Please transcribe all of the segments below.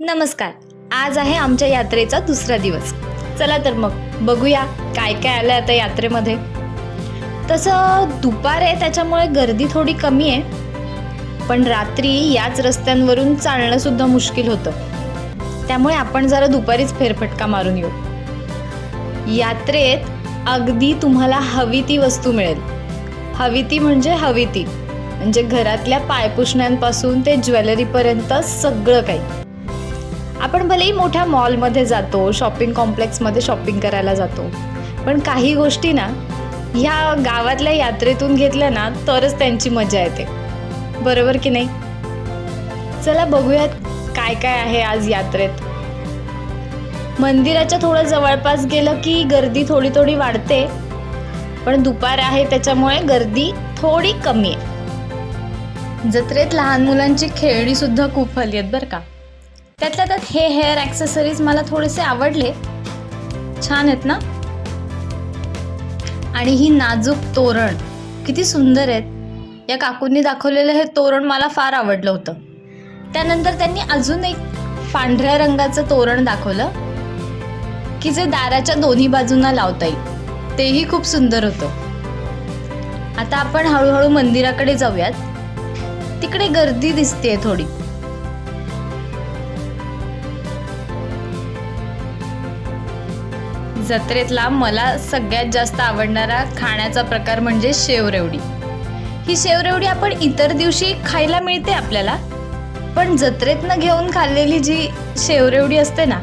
नमस्कार. आज आहे आमच्या यात्रेचा दुसरा दिवस. चला तर मग बघूया काय काय आलं आता यात्रेमध्ये. तसं दुपार आहे त्याच्यामुळे गर्दी थोडी कमी आहे. पण रात्री याच रस्त्यांवरून चालणंसुद्धा मुश्किल होतं. त्यामुळे आपण जरा दुपारीच फेरफटका मारून येऊ. यात्रेत अगदी तुम्हाला हवी ती वस्तू मिळेल. हवी ती म्हणजे हवी ती. म्हणजे घरातल्या पायपुष्ण्यांपासून ते ज्वेलरीपर्यंत सगळं काही. आपण भलेही मोठ्या मॉलमध्ये जातो शॉपिंग कॉम्प्लेक्समध्ये शॉपिंग करायला जातो पण काही गोष्टी ना ह्या गावातल्या यात्रेतून घेतल्या ना तरच त्यांची मजा येते. बरोबर की नाही? चला बघूयात काय काय आहे आज यात्रेत. मंदिराच्या थोडं जवळपास गेलं की गर्दी थोडी थोडी वाढते पण दुपार आहे त्याच्यामुळे गर्दी थोडी कमी आहे. जत्रेत लहान मुलांची खेळणी सुद्धा खूप हल्ली आहेत बरं का. त्यातल्या त्यात हे हेअर ॲक्सेसरीज मला थोडेसे आवडले. छान आहेत ना? आणि ही नाजूक तोरण. किती सुंदर आहेत. या काकूंनी दाखवलेलं हे तोरण मला फार आवडलं होतं. त्यानंतर त्यांनी अजून एक पांढऱ्या रंगाचं तोरण दाखवलं की जे दाराच्या दोन्ही बाजूंना लावता येईल. तेही खूप सुंदर होतं. आता आपण हळूहळू मंदिराकडे जाऊयात. तिकडे गर्दी दिसते थोडी. जत्रेतला मला सगळ्यात जास्त आवडणारा खाण्याचा प्रकार म्हणजे शेवरेवडी. ही शेवरेवडी आपण इतर दिवशी खायला मिळते आपल्याला पण जत्रेतनं घेऊन खाल्लेली जी शेवरेवडी असते ना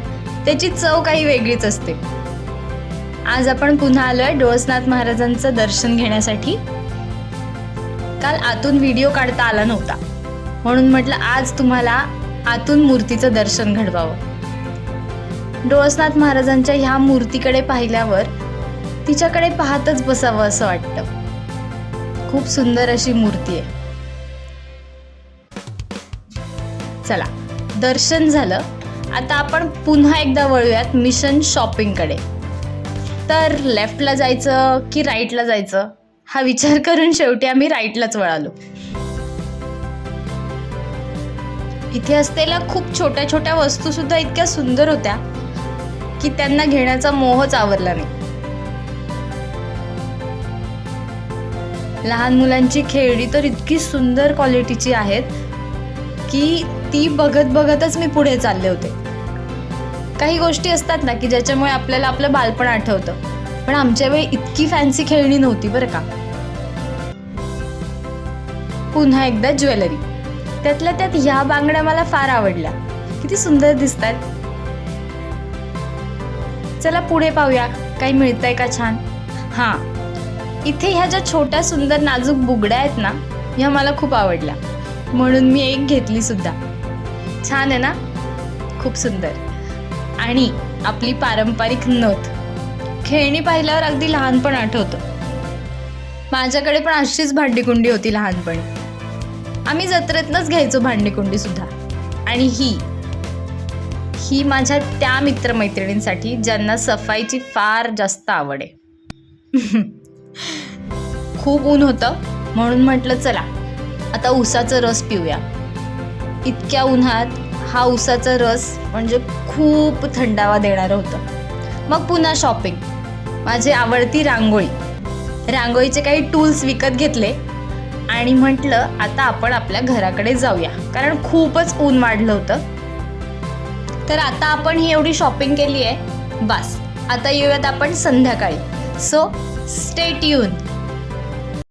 त्याची चव काही वेगळीच असते. आज आपण पुन्हा आलो आहे डोळसनाथ महाराजांचं दर्शन घेण्यासाठी. काल आतून व्हिडिओ काढता आला नव्हता म्हणून म्हटलं आज तुम्हाला आतून मूर्तीचं दर्शन घडवावं. डोळसनाथ महाराजांच्या ह्या मूर्तीकडे पाहिल्यावर तिच्याकडे पाहतच बसावं असं वाटतं. खूप सुंदर अशी मूर्ती आहे. चला दर्शन झालं. आता आपण पुन्हा एकदा वळूयात मिशन शॉपिंगकडे. तर लेफ्टला जायचं की राईटला जायचं? हा विचार करून शेवटी आम्ही राईटलाच वळालो. इथे असलेल्या खूप छोट्या छोट्या वस्तू सुद्धा इतक्या सुंदर होत्या. की त्यांना घेण्याचा मोहच आवरला नाही. लहान मुलांची खेळणी तर इतकी सुंदर क्वालिटीची आहेत की ती बघत बघतच मी पुढे चालले होते. काही गोष्टी असतात ना की ज्याच्यामुळे आपल्याला आपलं बालपण आठवतं. पण आमच्या वेळी इतकी फॅन्सी खेळणी नव्हती बरं का. पुन्हा एकदा ज्वेलरी. त्यातल्या त्यात ह्या बांगड्या मला फार आवडल्या. किती सुंदर दिसतात चला पुढे पाहूया. काही मिळतंय का छान? हां. इथे ह्या ज्या छोट्या सुंदर नाजूक बुगड्या आहेत ना ह्या मला खूप आवडल्या. म्हणून मी एक घेतली सुद्धा. छान आहे ना? खूप सुंदर. आणि आपली पारंपरिक नथ. खेळणी पाहिल्यावर अगदी लहानपण आठवतं. माझ्याकडे पण अशीच भांडीकुंडी होती लहानपणी. आम्ही जत्रेतनंच घ्यायचो भांडीकुंडी सुद्धा. आणि ही ही माझ्या त्या मित्रमैत्रिणींसाठी ज्यांना सफाईची फार जास्त आवड आहे. खूप ऊन होतं म्हणून म्हटलं चला आता उसाचं रस पिऊया. इतक्या उन्हात हा उसाचा रस म्हणजे खूप थंडावा देणारं होतं. मग पुन्हा शॉपिंग माझी आवडती रांगोळी. रांगोळीचे काही टूल्स विकत घेतले आणि म्हटलं आता आपण आपल्या घराकडे जाऊया. कारण खूपच ऊन वाढलं होतं. तर आता आपण ही एवढी शॉपिंग केली आहे बस. आता येऊयात आपण संध्याकाळी. So stay tuned